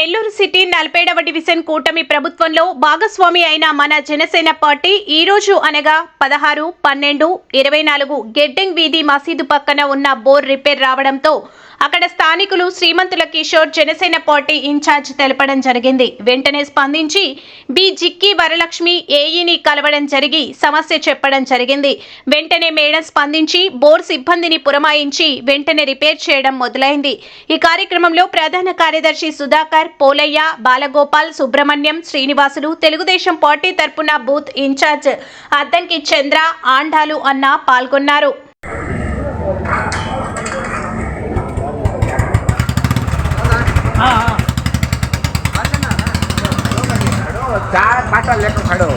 Nellore city నలభైడవ division కూటమి ప్రభుత్వంలో భాగస్వామి అయిన మన జనసేన పార్టీ ఈ రోజు అనగా పదహారు పన్నెండు ఇరవై నాలుగు గెడ్డింగ్ వీధి మసీదు పక్కన ఉన్న బోర్ రిపేర్ రావడంతో అక్కడ స్థానికులు శ్రీమంతుల కిషోర్ జనసేన పార్టీ ఇన్ఛార్జ్ తెలపడం జరిగింది. వెంటనే స్పందించి బి జిక్కి వరలక్ష్మి ఏఈని కలవడం జరిగి సమస్య చెప్పడం జరిగింది. వెంటనే మేడం స్పందించి బోర్ సిబ్బందిని పురమాయించి వెంటనే రిపేర్ చేయడం మొదలైంది. ఈ కార్యక్రమంలో ప్రధాన కార్యదర్శి సుధాకర్ పోలయ్య బాలగోపాల్ సుబ్రహ్మణ్యం శ్రీనివాసులు తెలుగుదేశం పార్టీ తరపున బూత్ ఇన్ఛార్జ్ అద్దంకి చంద్ర ఆండాలు అన్న పాల్గొన్నారు. ಚಾ ಪಾಟ ಲೆಕ್ಕ ಹಾಡು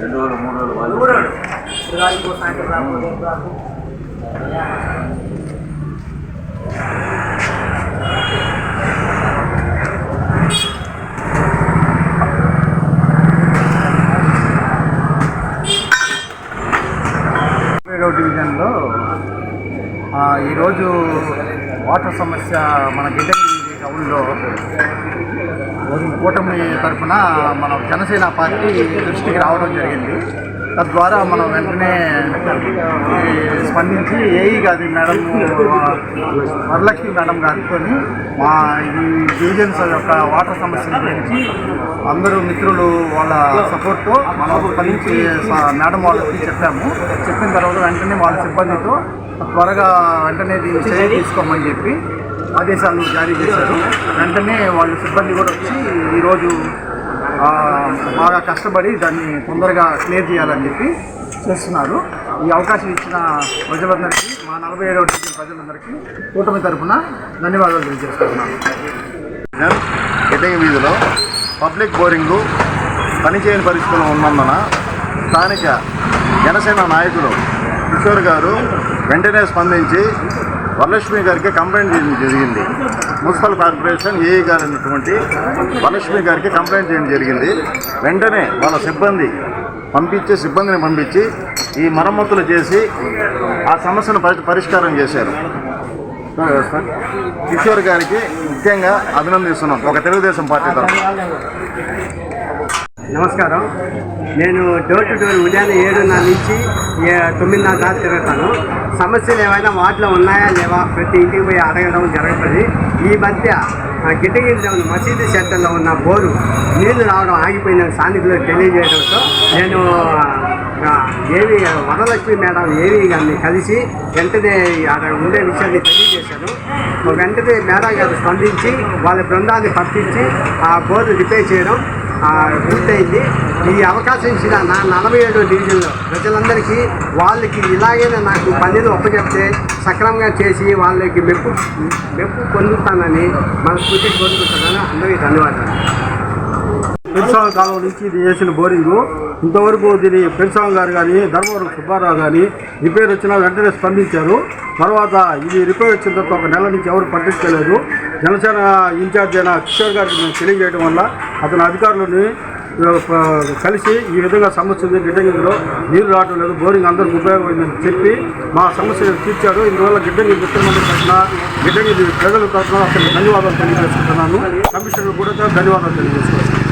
రెండు రోజులు మూడు రోజులు వాళ్ళు ఏడవ డివిజన్లో ఈరోజు వాటర్ సమస్య మన గిడ్డంగి టౌన్లో కూటమి తరఫున మన జనసేన పార్టీ దృష్టికి రావడం జరిగింది. తద్వారా మనం వెంటనే స్పందించి ఏఈ గారి మేడం వరలక్ష్మి మేడం గారితో మా ఈ డివిజన్స్ యొక్క వాటర్ సమస్యల గురించి అందరూ మిత్రులు వాళ్ళ సపోర్ట్తో మనం స్పందించి మేడం వాళ్ళకి చెప్పాము. చెప్పిన తర్వాత వెంటనే వాళ్ళ సిబ్బందితో త్వరగా వెంటనే దీన్ని చర్య తీసుకోమని చెప్పి ఆదేశాలు జారీ చేశారు. వెంటనే వాళ్ళ సిబ్బంది కూడా వచ్చి ఈరోజు బాగా కష్టపడి దాన్ని తొందరగా క్లియర్ చేయాలని చెప్పి చేస్తున్నారు. ఈ అవకాశం ఇచ్చిన ప్రజలందరికీ మా నలభై ఏడవ డివిజన్ ప్రజలందరికీ కూటమి తరఫున ధన్యవాదాలు తెలియజేస్తున్నాను. గిడ్డంగి వీధిలో పబ్లిక్ బోరింగ్లు పనిచేయని పరిస్థితులు ఉన్నందున స్థానిక జనసేన నాయకులు కిషోర్ గారు వెంటనే స్పందించి వరలక్ష్మి గారికి కంప్లైంట్ చేయడం జరిగింది. మున్సిపల్ కార్పొరేషన్ ఏఈ గారు అనేటువంటి వరలక్ష్మి గారికి కంప్లైంట్ చేయడం జరిగింది. వెంటనే వాళ్ళ సిబ్బంది పంపించి సిబ్బందిని పంపించి ఈ మరమ్మతులు చేసి ఆ సమస్యను పరిష్కారం చేశారు. కిషోర్ గారికి ముఖ్యంగా అభినందిస్తున్నాం. ఒక తెలుగుదేశం పార్టీ తరఫున. నమస్కారం. నేను డోర్ టు డోర్ ఉదయాన్నే ఏడున్నర నుంచి తొమ్మిదిన్నర దాకా తిరుగుతాను. సమస్యలు ఏమైనా వాటిలో ఉన్నాయా లేవా ప్రతి ఇంటికి పోయి అడగడం జరుగుతుంది. ఈ మధ్య ఆ, గిడ్డగిరి మసీదు సెంటర్లో ఉన్న బోరు నీళ్ళు రావడం ఆగిపోయిందని స్థానికులకు తెలియజేయడంతో నేను ఏవి వరలక్ష్మి మేడం ఏవి గారిని కలిసి వెంటనే అక్కడ ఉండే విషయాన్ని తెలియజేశాను. వెంటనే మేడం గారు స్పందించి వాళ్ళ బృందాన్ని పంపించి ఆ బోర్డు రిపేర్ చేయడం పూర్తయింది. ఈ అవకాశం ఇచ్చిన నా నలభై ఏడో డివిజన్లో. ప్రజలందరికీ వాళ్ళకి ఇలాగైనా నాకు పనిని ఒప్పచెప్తే సక్రమంగా చేసి వాళ్ళకి మెప్పు మెప్పు పొందుతానని మనస్ఫూర్తి కోరుకుంటున్నాను. అందరికీ ధన్యవాదాలు. పెన్సాం కాలం నుంచి ఇది వేసిన బోరింగు. ఇంతవరకు దీని పెన్సాం గారు కానీ ధర్మవరం సుబ్బారావు కానీ రిపేర్ వచ్చినా వెంటనే స్పందించారు. తర్వాత ఇది రిపేర్ వచ్చిన తర్వాత ఒక నెల నుంచి ఎవరు పట్టించుకోలేదు. జనసేన ఇన్ఛార్జ్ అయిన కిషోర్ గారికి మేము తెలియజేయడం వల్ల అతని అధికారులని కలిసి ఈ విధంగా సమస్య ఉంది. గిడ్డంగిలో నీరు రావడం లేదు. బోరింగ్ అందరికి ఉపయోగపడిందని చెప్పి మా సమస్యను తీర్చాడు ఇందువల్ల గిడ్డంగి మిత్రమండలి తరఫున గిడ్డంగి ప్రజల తరఫున అతనికి ధన్యవాదాలు తెలియజేసుకుంటున్నాను. కమిషనర్ కూడా ధన్యవాదాలు తెలియజేసుకుంటున్నాను.